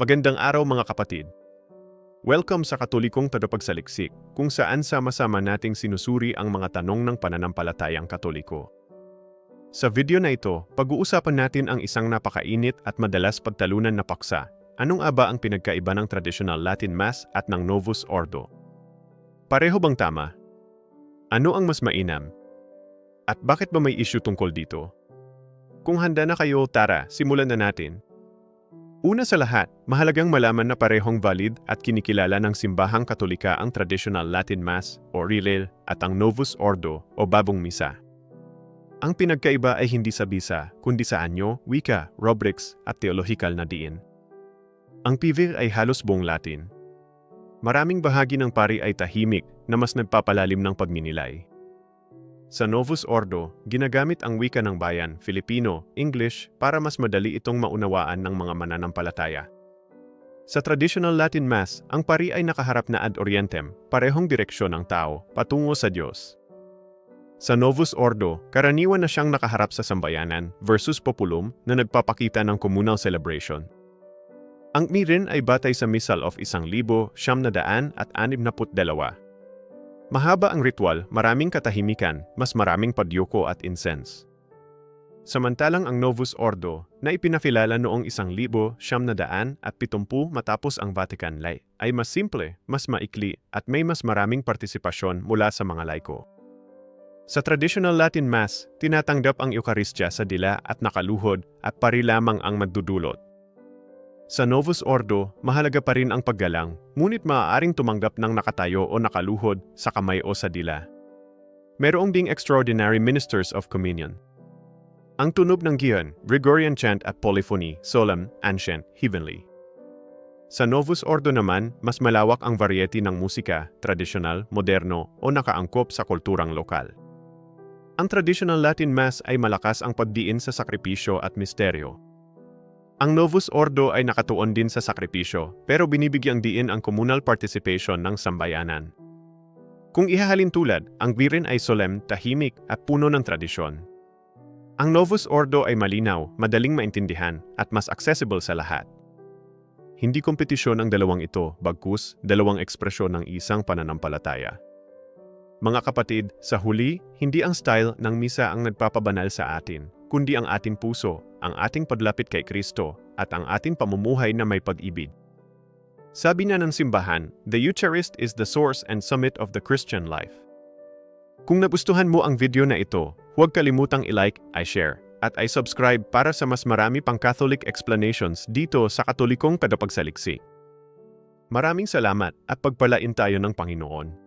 Magandang araw mga kapatid. Welcome sa Katolikong Tagapagsaliksik, kung saan sama-sama nating sinusuri ang mga tanong ng pananampalatayang Katoliko. Sa video na ito, pag-uusapan natin ang isang napakainit at madalas pagtalunan na paksa. Anong aba ang pinagkaiba ng traditional Latin Mass at ng Novus Ordo? Pareho bang tama? Ano ang mas mainam? At bakit ba may issue tungkol dito? Kung handa na kayo, tara, simulan na natin. Una sa lahat, mahalagang malaman na parehong valid at kinikilala ng simbahang katolika ang traditional Latin Mass o Rilel at ang Novus Ordo o Babong Misa. Ang pinagkaiba ay hindi sa bisa, kundi sa anyo, wika, rubrics at teolohikal na diin. Ang PIVIR ay halos buong Latin. Maraming bahagi ng pari ay tahimik na mas nagpapalalim ng pagninilay. Sa Novus Ordo, ginagamit ang wika ng bayan, Filipino, English, para mas madali itong maunawaan ng mga mananampalataya. Sa traditional Latin Mass, ang pari ay nakaharap na ad orientem, parehong direksyon ng tao, patungo sa Diyos. Sa Novus Ordo, karaniwan na siyang nakaharap sa sambayanan versus populum na nagpapakita ng communal celebration. Ang mirin ay batay sa Missal of 1962. Mahaba ang ritual, maraming katahimikan, mas maraming padyoko at incense. Samantalang ang Novus Ordo, na ipinakilala noong isang libo, siyam na daan at pitumpu matapos ang Vatican Lay, ay mas simple, mas maikli, at may mas maraming partisipasyon mula sa mga laiko. Sa traditional Latin Mass, tinatanggap ang Eukaristya sa dila at nakaluhod at pari lamang ang magdudulot. Sa Novus Ordo, mahalaga pa rin ang paggalang, ngunit maaaring tumanggap ng nakatayo o nakaluhod sa kamay o sa dila. Merong ding extraordinary ministers of communion. Ang tunog ng giyon, Gregorian chant at polyphony, solemn, ancient, heavenly. Sa Novus Ordo naman, mas malawak ang variety ng musika, tradisyonal, moderno o nakaangkop sa kulturang lokal. Ang traditional Latin Mass ay malakas ang pagdiin sa sakripisyo at misteryo, ang Novus Ordo ay nakatuon din sa sakripisyo, pero binibigyang diin ang communal participation ng sambayanan. Kung ihahalin tulad, ang Gwirin ay solemn, tahimik at puno ng tradisyon. Ang Novus Ordo ay malinaw, madaling maintindihan, at mas accessible sa lahat. Hindi kompetisyon ang dalawang ito, bagkus, dalawang ekspresyon ng isang pananampalataya. Mga kapatid, sa huli, hindi ang style ng misa ang nagpapabanal sa atin, kundi ang ating puso, ang ating paglapit kay Kristo, at ang ating pamumuhay na may pag-ibig. Sabi na ng simbahan, the Eucharist is the source and summit of the Christian life. Kung nagustuhan mo ang video na ito, huwag kalimutang i-like, i-share, at i-subscribe para sa mas marami pang Catholic explanations dito sa Katolikong Tagapagsaliksik. Maraming salamat at pagpalain tayo ng Panginoon.